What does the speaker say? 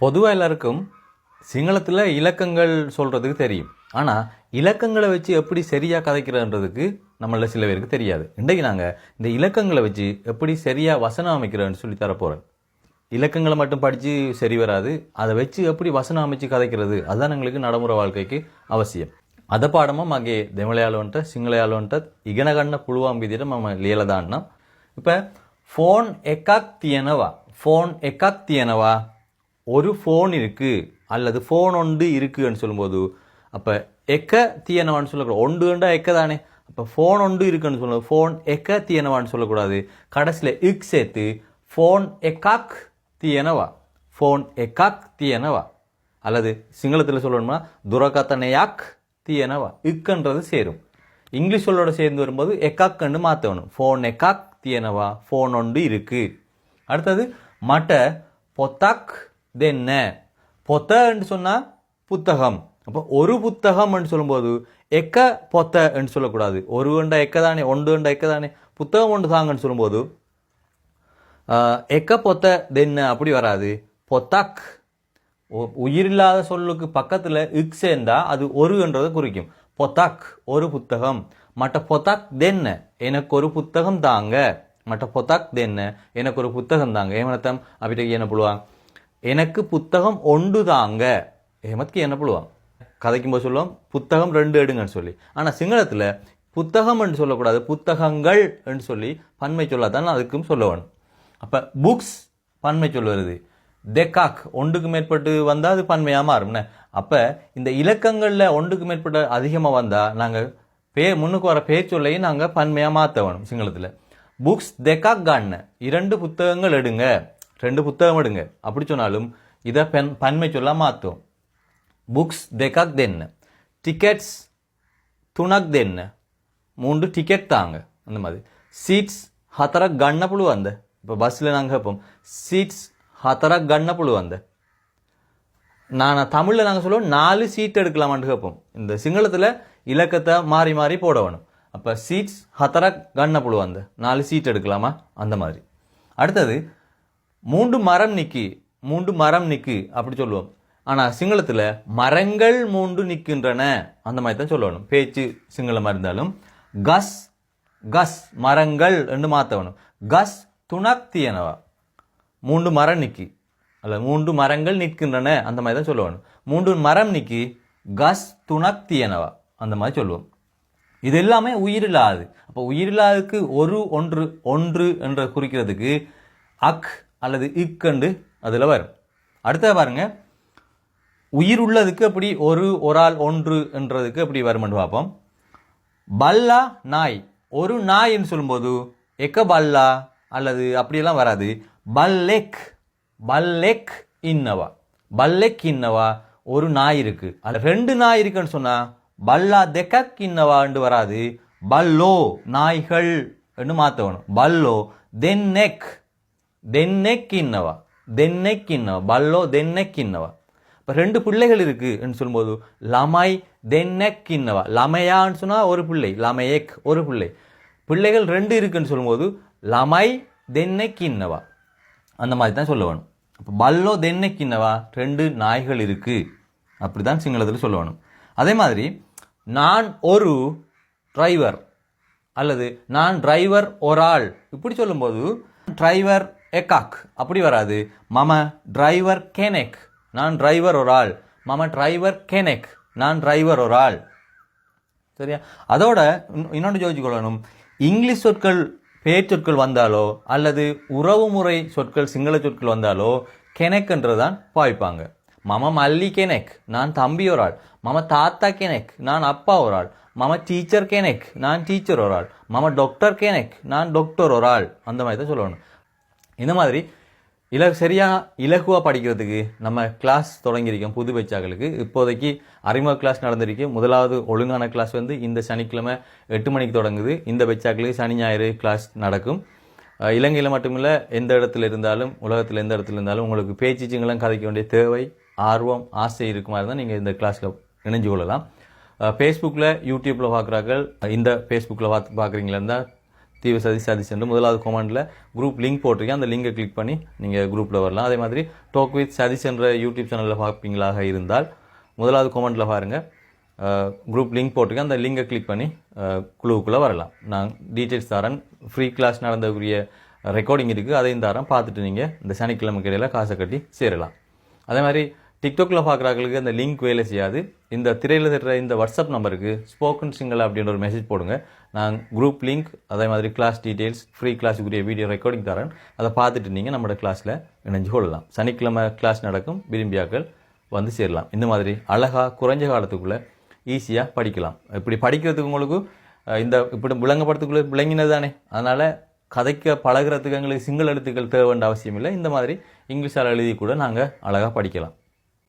பொதுவாக எல்லாருக்கும் சிங்களத்தில் இலக்கங்கள் சொல்கிறதுக்கு தெரியும். ஆனால் இலக்கங்களை வச்சு எப்படி சரியாக கதைக்கிறதுன்றதுக்கு நம்மள சில பேருக்கு தெரியாது. இன்றைக்கு நாங்கள் இந்த இலக்கங்களை வச்சு எப்படி சரியாக வசனம் அமைக்கிறோன்னு சொல்லி தரப்போகிறேன் இலக்கங்களை மட்டும் படித்து சரி வராது அதை வச்சு எப்படி வசனம் அமைச்சு கதைக்கிறது அதுதான் எங்களுக்கு நடைமுறை வாழ்க்கைக்கு அவசியம். அதை பாடமாக மகே தமிழையாளுன்ட்ட சிங்களயாளுன்ட்ட இகனகண்ண புழுவாம்பிதியிடம் நம்ம லீலதான்னா இப்போ ஃபோன் எக்காக்தியனவா? ஃபோன் எக்காக் ஒரு ஃபோன் இருக்குது அல்லது ஃபோன் ஒன்று இருக்குதுன்னு சொல்லும்போது அப்போ எக்க தீயனவான்னு சொல்லக்கூடாது. ஒண்டுண்டா எக்க தானே. அப்போ ஃபோன் ஒன்று இருக்குன்னு சொல்லணும் ஃபோன் எக்க தீயனவான்னு சொல்லக்கூடாது. கடைசியில் இக் சேர்த்து ஃபோன் எக்காக் தீயனவா? ஃபோன் எக்காக் தீயனவா? அல்லது சிங்களத்தில் சொல்லணும்னா துரகத்தனையாக் தீயனவா? இக்குன்றது சேரும். இங்கிலீஷோட சேர்ந்து வரும்போது எக்காக்குன்னு மாற்றணும். ஃபோன் எக்காக் தீயனவா? ஃபோன் ஒன்று இருக்குது அடுத்தது மட்ட பொத்தாக் தென்ன பொத்தன்னு சொன்னால் புத்தகம். அப்போ ஒரு புத்தகம்னு சொல்லும்போது எக்க பொத்தன்னு சொல்லக்கூடாது. ஒரு கண்டா எக்க தானே ஒன்று கண்டா எக்க தானே புத்தகம் ஒன்று தாங்கன்னு சொல்லும்போது எக்க பொத்த தென்ன அப்படி வராது. பொத்தாக். உயிரில்லாத சொல்லுக்கு பக்கத்தில் இக் சேர்ந்தா அது ஒருன்றதை குறிக்கும். பொத்தாக் ஒரு புத்தகம். மற்ற பொத்தாக் தென்ன எனக்கு ஒரு புத்தகம் தாங்க. மற்ற பொத்தாக் தென்ன எனக்கு ஒரு புத்தகம் தாங்க. ஏமனத்தம் அப்படி என்ன பண்ணுவாங்க எனக்கு புத்தகம் ஒன்று தாங்க ஏமத்துக்கு என்ன பண்ணுவான் கதைக்கும் போது சொல்லுவோம் புத்தகம் ரெண்டு எடுங்கன்னு சொல்லி. ஆனால் சிங்களத்தில் புத்தகம் என்று சொல்லக்கூடாது புத்தகங்கள் என்று சொல்லி பன்மை சொல்லாதான் அதுக்கும் சொல்ல வேணும் அப்போ புக்ஸ் பன்மை சொல் வருது. தெக்காக் ஒன்றுக்கு மேற்பட்டு வந்தால் அது பன்மையாக மாறும்னே அப்போ இந்த இலக்கங்களில் ஒன்றுக்கு மேற்பட்ட அதிகமாக வந்தால் நாங்கள் பே முன்னுக்கு வர பேச்சொல்லையும் நாங்கள் பன்மையாக மாற்ற வேணும் சிங்களத்தில். புக்ஸ் தெக்காக் காண்ண இரண்டு புத்தகங்கள் எடுங்க. ரெண்டு புத்தகம் எடுங்க. அப்படி சொன்னாலும் இதை பென் பன்மை சொல்ல மாற்றும் புக்ஸ் டெக்காக் தென் டிக்கெட்ஸ் துணக் தென் மூன்று டிக்கெட் தாங்க. அந்த மாதிரி. சீட்ஸ் ஹத்தராக கண்ண புழு அந்த இப்போ பஸ்ஸில் நாங்கள் கேட்போம் சீட்ஸ் ஹத்தராக கண்ண புழு அந்த நான் தமிழில் நாங்கள் சொல்லுவோம் நாலு சீட் எடுக்கலாமான்னு கேட்போம் இந்த சிங்களத்தில் இலக்கத்தை மாறி மாறி போட வேணும். அப்போ சீட்ஸ் ஹத்தராக கண்ண புழு அந்த நாலு சீட் எடுக்கலாமா? அந்த மாதிரி. அடுத்தது மூன்று மரம் நிற்கி மூன்று மரம் நிற்கு அப்படி சொல்லுவோம். ஆனால் சிங்களத்தில் மரங்கள் மூன்று நிற்கின்றன அந்த மாதிரி தான் சொல்லணும். பேச்சு சிங்களமாக இருந்தாலும் கஸ் கஸ் மரங்கள் என்று மாற்றணும் கஸ் துணக்தியனவா மூன்று மரம் நிற்கி அல்ல மூன்று மரங்கள் நிற்கின்றன அந்த மாதிரி தான் சொல்லுவாங்க மூன்று மரம் நிற்கி கஸ் துணக்தியனவா அந்த மாதிரி சொல்லுவோம். இது எல்லாமே உயிரில்லாது. அப்போ உயிரில்லாததுக்கு ஒரு ஒன்று ஒன்று என்ற குறிக்கிறதுக்கு அக் அல்லது இக்கண்டு அதில் வரும். அடுத்த பாருங்க. உயிர் உள்ளதுக்கு அப்படி ஒரு ஒரு ஆள் ஒன்று என்றதுக்கு அப்படி வருமென்று பார்ப்போம். பல்லா நாய். ஒரு நாய்ன்னு சொல்லும்போது எக்க பல்லா அல்லது அப்படியெல்லாம் வராது. பல்லெக் பல்லெக் இன்னவா. பல்லெக் இன்னவா ஒரு நாய் இருக்கு. அதில் ரெண்டு நாய் இருக்குன்னு சொன்னால் பல்லா தெக்கக் இன்னவான்னு வராது. பல்லோ நாய்கள் மாற்றணும் பல்லோ தென் நெக் தென்னெக் இன்னவா தென்னெக் இன்னவா பல்லோ தென்னெக் இன்னவா இப்போ ரெண்டு பிள்ளைகள் இருக்குன்னு சொல்லும்போது லமாய் தென்னெக் இன்னவா லமையான்னு சொன்னால் ஒரு பிள்ளை லமையெக் ஒரு பிள்ளை. பிள்ளைகள் ரெண்டு இருக்குன்னு சொல்லும்போது லமாய் தென்னெக் இன்னவா அந்த மாதிரி தான் சொல்ல வேணும் இப்போ பல்லோ தென்னெக் இன்னவா? ரெண்டு நாய்கள் இருக்குது அப்படி தான் சிங்களத்தில் சொல்ல வேணும் அதே மாதிரி நான் ஒரு டிரைவர் அல்லது நான் டிரைவர் ஒரு ஆள். இப்படி சொல்லும்போது டிரைவர் எக்காக் அப்படி வராது. மம டிரைவர் கேனெக். நான் டிரைவர் ஒரு ஆள். மம டிரைவர் கேனெக். நான் டிரைவர் ஒரு ஆள். சரியா? அதோட இன்னொ- இன்னொன்று கொள்ளணும் இங்கிலீஷ் சொற்கள் பேச்சொற்கள் வந்தாலோ அல்லது உறவுமுறை சொற்கள் சிங்கள சொற்கள் வந்தாலோ கெனெக்ன்றது தான் பாய்ப்பாங்க மம மல்லி கெனெக். நான் தம்பி ஒரு ஆள். மம தாத்தா கெனெக். நான் அப்பா ஒரு ஆள். மம டீச்சர் கெனெக். நான் டீச்சர் ஒரு ஆள். மம டாக்டர் கெனெக். நான் டாக்டர் ஒரு ஆள். அந்த மாதிரி தான் சொல்லணும். இந்த மாதிரி இல சரியாக இலகுவாக படிக்கிறதுக்கு நம்ம கிளாஸ் தொடங்கியிருக்கோம் புது பச்சாக்களுக்கு. இப்போதைக்கு அறிமுக கிளாஸ் நடந்திருக்கு. முதலாவது ஒழுங்கான கிளாஸ் வந்து இந்த சனிக்கிழமை எட்டு மணிக்கு தொடங்குது. இந்த பச்சாக்களுக்கு சனி ஞாயிறு கிளாஸ் நடக்கும். இலங்கையில் மட்டுமில்லை எந்த இடத்துல இருந்தாலும் உலகத்தில் எந்த இடத்துல இருந்தாலும் உங்களுக்கு பேச்சு சிங்களம் கதைக்க வேண்டிய தேவை ஆர்வம் ஆசை இருக்குமா இருந்தால் நீங்கள் இந்த கிளாஸில் இணைஞ்சு கொள்ளலாம். ஃபேஸ்புக்கில் யூடியூப்பில் பார்க்குறாக்கள் இந்த ஃபேஸ்புக்கில் பார்த்து பார்க்குறீங்களா இருந்தால் டிவி சதி சதி சென்று முதலாவது கமெண்டில் குரூப் லிங்க் போட்டிருக்கேன். அந்த லிங்கை கிளிக் பண்ணி நீங்கள் குரூப்பில் வரலாம். அதே மாதிரி டோக் வித் சதி என்ற யூடியூப் சேனலில் பார்ப்பீங்களாக இருந்தால் முதலாவது கமெண்டில் பாருங்கள் குரூப் லிங்க் போட்டிருக்கேன். அந்த லிங்கை கிளிக் பண்ணி குழுவுக்குள்ளே வரலாம். நான் டீட்டெயில்ஸ் தரேன். ஃப்ரீ கிளாஸ் நடந்தக்கூடிய ரெக்கார்டிங் இருக்குது அதையும் தரேன். பார்த்துட்டு நீங்கள் இந்த சனிக்கிழமை கடையில் காசை கட்டி சேரலாம். அதே மாதிரி டிக்டாக்ல பார்க்குறாங்களுக்கு அந்த லிங்க் வேலை செய்யாது. இந்த திரையில் தட்டுற இந்த வாட்ஸ்அப் நம்பருக்கு ஸ்போக்கன் சிங்கிள் அப்படின்ற ஒரு மெசேஜ் போடுங்க. நான் குரூப் லிங்க் அதே மாதிரி கிளாஸ் டீட்டெயில்ஸ் ஃப்ரீ கிளாஸுக்குரிய வீடியோ ரெக்கார்டிங் தரேன். அதை பார்த்துட்டு நீங்கள் நம்மளோட கிளாஸில் இணைஞ்சு கொள்ளலாம். சனிக்கிழமை கிளாஸ் நடக்கும். விரும்பியாக்கள் வந்து சேரலாம். இந்த மாதிரி அழகாக குறைஞ்ச காலத்துக்குள்ளே ஈஸியாக படிக்கலாம். இப்படி படிக்கிறதுக்கு உங்களுக்கு இந்த இப்படி விளங்கப்படுத்துக்குள்ளே விளங்கினது தானே. அதனால் கதைக்க பழகுறதுக்கு எங்களுக்கு சிங்கள எழுத்துக்கள் தேவைன்ற அவசியம் இல்லை. இந்த மாதிரி இங்கிலீஷால் எழுதி கூட நாங்கள் அழகாக படிக்கலாம்.